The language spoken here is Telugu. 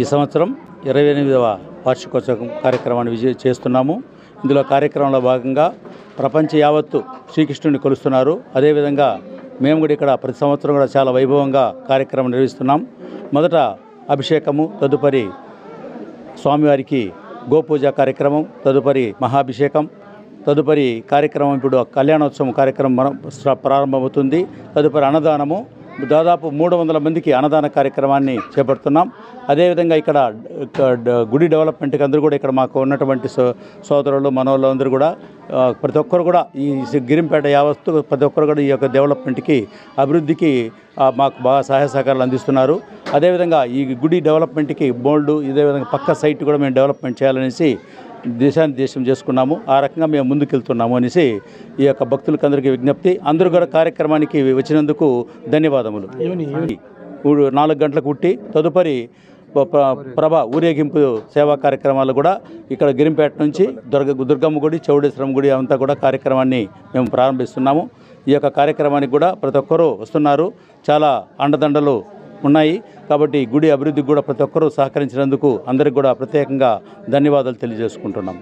ఈ సంవత్సరం ఇరవై ఎనిమిదవ వార్షికోత్సవం కార్యక్రమాన్ని విజయ చేస్తున్నాము. ఇందులో కార్యక్రమంలో భాగంగా ప్రపంచ యావత్తు శ్రీకృష్ణుని కొలుస్తున్నారు. అదేవిధంగా మేము కూడా ఇక్కడ ప్రతి సంవత్సరం కూడా చాలా వైభవంగా కార్యక్రమం నిర్వహిస్తున్నాం. మొదట అభిషేకము తదుపరి స్వామివారికి గోపూజ కార్యక్రమం తదుపరి మహాభిషేకం తదుపరి కార్యక్రమం ఇప్పుడు కళ్యాణోత్సవం కార్యక్రమం మనం ప్రారంభమవుతుంది. తదుపరి అన్నదానము దాదాపు మూడు వందల మందికి అన్నదాన కార్యక్రమాన్ని చేపడుతున్నాం. అదేవిధంగా ఇక్కడ గుడి డెవలప్మెంట్కి అందరూ కూడా ఇక్కడ మాకు ఉన్నటువంటి సో- సోదరులు మనోళ్ళు అందరూ కూడా ప్రతి ఒక్కరు కూడా ఈ గిరింపేట యావత్తు ప్రతి ఒక్కరు కూడా ఈ యొక్క డెవలప్మెంట్కి అభివృద్ధికి మాకు బాగా సహాయ సహకారాలు అందిస్తున్నారు. అదేవిధంగా ఈ గుడి డెవలప్మెంట్కి బోల్డ్ ఇదే విధంగా పక్క సైట్ కూడా మేము డెవలప్మెంట్ చేయాలనేసి దేశానిదేశం చేసుకున్నాము ఆ రకంగా మేము ముందుకెళ్తున్నాము అనేసి ఈ యొక్క భక్తులకు అందరికీ విజ్ఞప్తి. అందరూ కూడా కార్యక్రమానికి వచ్చినందుకు ధన్యవాదములు. నాలుగు గంటలకు ఉట్టి తదుపరి ప్రభ ఊరేగింపు సేవా కార్యక్రమాలు కూడా ఇక్కడ గిరింపేట నుంచి దుర్గ దుర్గమ్మ గుడి చౌడేశ్వరం గుడి అంతా కూడా కార్యక్రమాన్ని మేము ప్రారంభిస్తున్నాము. ఈ యొక్క కార్యక్రమానికి కూడా ప్రతి ఒక్కరూ వస్తున్నారు. చాలా అండదండలు ఉన్నాయి. కాబట్టి గుడి అభివృద్ధికి కూడా ప్రతి ఒక్కరూ సహకరించినందుకు అందరికి కూడా ప్రత్యేకంగా ధన్యవాదాలు తెలియజేసుకుంటున్నాం.